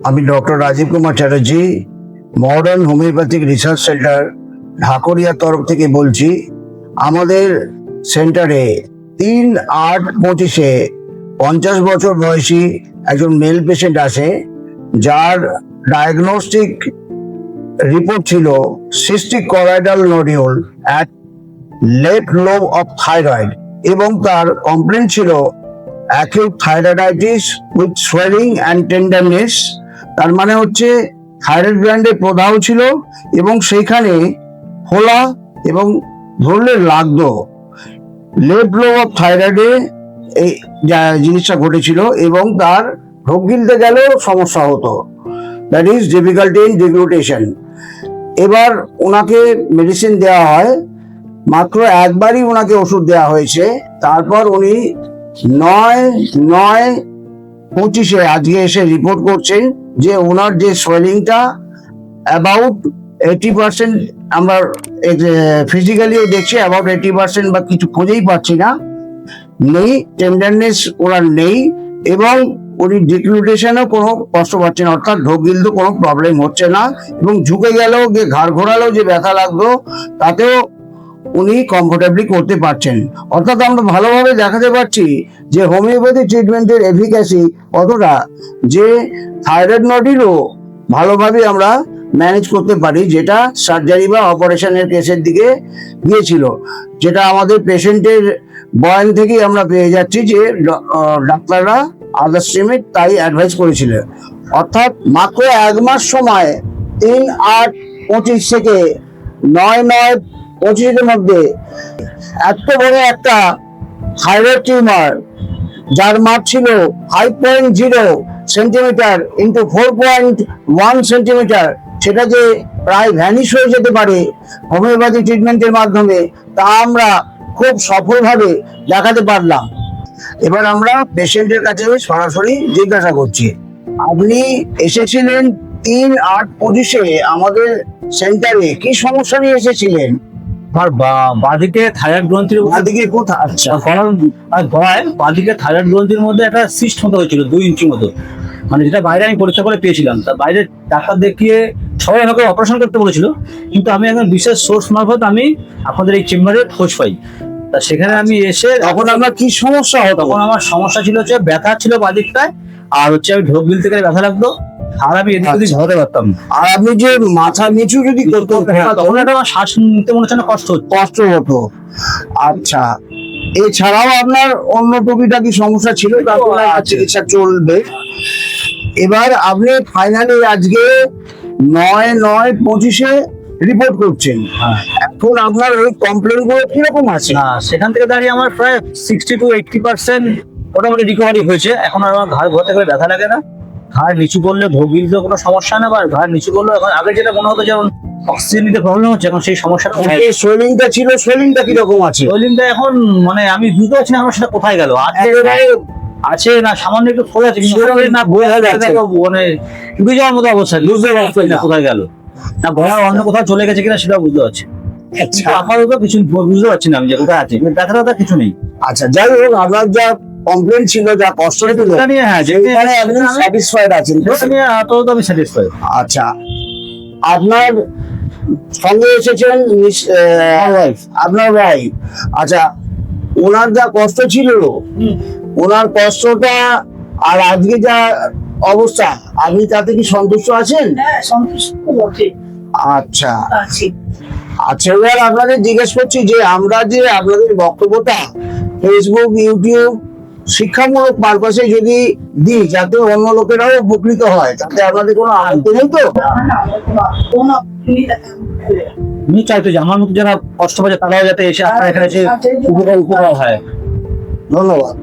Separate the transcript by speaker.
Speaker 1: আমি doctor Rajib Kumar Chatterjee modern homoeopathic research centre ঢাকুরিয়ার তরফ থেকে বলছি, আমাদের সেন্টারে তিন আট পঁচিশে পঞ্চাশ বছর বয়সী একজন মেল পেশেন্ট আসে যার ডায়াগনস্টিক রিপোর্ট ছিল cystic colloidal nodule at left lobe of thyroid এবং তার কমপ্লেন ছিল acute thyroiditis with swelling and tenderness তার মানে হচ্ছে থাইরয়েড গ্ল্যান্ডে প্রদাহ ছিল এবং সেইখানে ফোলা এবং ধরলে লাগতো লেফট লোব অফ থাইরয়েডে এই জিনিসটা ঘটেছিল এবং তার ঢোক গিলতে গেলেও সমস্যা হতো। That is difficulty in deglutition এবার ওনাকে মেডিসিন দেওয়া হয়, মাত্র একবারই ওনাকে ওষুধ দেওয়া হয়েছে, তারপর উনি নয় নয় পঁচিশে আজকে এসে রিপোর্ট করছেন। যে ওনার যে সোয়েলিংটা অ্যাবাউট এইটি পার্সেন্ট আমরা ফিজিক্যালিও দেখছি অ্যাবাউট এইটি পার্সেন্ট বা কিছু খুঁজেই পাচ্ছি না। নেই টেন্ডারনেস ওনার নেই, এবং উনি ডিক্লুটেশনেও কোনো কষ্ট পাচ্ছেন না, অর্থাৎ ঢোক গিলতে কোনো প্রবলেম হচ্ছে না, এবং ঝুঁকে গেলেও যে ঘাড় ঘোরালেও যে ব্যথা লাগতো তাতেও উনি কমফোর্টেবলি করতে পারছেন। অর্থাৎ আমরা ভালোভাবে দেখাতে পারছি যে হোমিওপ্যাথি ট্রিটমেন্টের এফিকাসি কতটা, যে থাইরয়েড নডিলও ভালোভাবে আমরা ম্যানেজ করতে পারি, যেটা সার্জারি বা অপারেশনের কেসের দিকে গিয়েছিল। যেটা আমাদের পেশেন্টের বয়ান থেকেই আমরা পেয়ে যাচ্ছি যে ডাক্তাররা আদার স্ট্রিমে তাই অ্যাডভাইস করেছিলেন অর্থাৎ মাত্র এক মাস সময়, তিন আট পঁচিশ থেকে নয় নয় পঁচিশের মধ্যে এত বড় একটা থাইরয়েড টিউমার, যার মাপ ছিল five point zero centimetre into four point one centimetre সেটা যে প্রায় ভ্যানিশ হয়ে যেতে পারে হোমিওপ্যাথি ট্রিটমেন্টের মাধ্যমে, তা আমরা খুব সফলভাবে দেখাতে পারলাম। এবার আমরা পেশেন্টের কাছে সরাসরি জিজ্ঞাসা করছি। আপনি এসেছিলেন তিন আট পঁচিশে আমাদের সেন্টারে কি সমস্যা নিয়ে এসেছিলেন?
Speaker 2: আমার বা- বাঁদিকে থাইরয়েড গ্রন্থির
Speaker 1: দিকে কোথায় আচ্ছা।
Speaker 2: আর গলায় বাঁদিকে থাইরয়েড গ্রন্থির মধ্যে একটা সিস্ট মতো হয়েছিল দুই ইঞ্চি মতো। মানে যেটা বাইরে আমি পরীক্ষা করে পেয়েছিলাম। তা বাইরে ডাক্তার দেখিয়ে সবাই আমাকে অপারেশন করতে বলেছিল। কিন্তু আমি একজন বিশেষ সোর্স মারফত আমি আপনাদের এই চেম্বারে খোঁজ পাই। তা সেখানে আমি এসে
Speaker 1: তখন আপনার কি সমস্যা হতো?
Speaker 2: তখন আমার সমস্যা ছিল হচ্ছে ব্যথা ছিল বাঁদিকটায় আর হচ্ছে আমি ঢোক গিলতে গেলে ব্যথা লাগতো। আর আমি এদিক ওদিক ঝরাতে পারতাম।
Speaker 1: আর আপনি যে মাথা নিচু যদি করতেন
Speaker 2: হ্যাঁ, তখন একটা আমার শ্বাস নিতে মনে হচ্ছে না কষ্ট
Speaker 1: কষ্ট হতো। আচ্ছা এছাড়াও আপনার অন্য টুকিটাকি সমস্যা ছিল? চিকিৎসা চলবে। এবার আপনি ফাইনালি আজকে নয় নয় পঁচিশে রিপোর্ট করছেন।
Speaker 2: হ্যাঁ।
Speaker 1: এখন আপনার ওই কমপ্লেনগুলো কীরকম আছে?
Speaker 2: সেখান থেকে দাঁড়িয়ে আমার প্রায় সিক্সটি টু এইটটি পার্সেন্ট মোটামুটি রিকভারি হয়েছে। এখন আমার ঘাড় ঘোরাতে গেলে ব্যথা লাগে না। ঘাড় নিচু করলে ভোগিল তো কোনো সমস্যা না বা ঘাড় নিচু করলে এখন আগে যেটা মনে হতো যেমন অক্সিজেন নিতে প্রবলেম হচ্ছে এখন সেই সমস্যাটা
Speaker 1: এই সোয়েলিংটা ছিল সোয়েলিংটা কীরকম আছে?
Speaker 2: ওইলিনটা এখন মানে আমি বুঝতে পারছি না আমার সেটা কোথায় গেল। আছে আছে না সামান্য একটু ফোলা আছে না
Speaker 1: বোঝা যাচ্ছে।
Speaker 2: মানে ডুবে যাওয়ার মতো অবস্থা বুঝতে পারছি না কোথায় গেল। না ঘোড়া অন্য কোথাও চলে গেছে কিনা সেটা বুঝতে পারছি
Speaker 1: আচ্ছা।
Speaker 2: আপাতত কিছু বুঝতে পারছি না আমি যে কোথায় আছে দেখা দেখা কিছু নেই।
Speaker 1: আচ্ছা যাই হোক আপনার যা কমপ্লেন ছিল যা কষ্ট ছিল
Speaker 2: হ্যাঁ
Speaker 1: সেখানে আপনি স্যাটিসফাইড আছেন।
Speaker 2: আমি স্যাটিসফাই
Speaker 1: আচ্ছা। আপনার সঙ্গে এসেছেন আপনার ভাই আচ্ছা ওনার যা কষ্ট ছিল ওনার কষ্টটা আর আজকে যা অবস্থা আপনি তাতে কি সন্তুষ্ট আছেন?
Speaker 3: হ্যাঁ সন্তুষ্ট
Speaker 1: আচ্ছা। আচ্ছা এবার আপনাদের জিজ্ঞেস করছি যে আমরা যে আপনাদের বক্তব্যটা ফেসবুক ইউটিউব শিক্ষামূলক পারপাসে যদি দিই যাতে অন্য লোকেরাও উপকৃত হয় তাতে আপনাদের কোনো আনতে নেই তো।
Speaker 2: আমি চাইতো যে আমার মতো যারা কষ্ট পাচ্ছে তারাও যাতে এসে আপনার এখানে এসে উপকার উপকার হয়
Speaker 1: ধন্যবাদ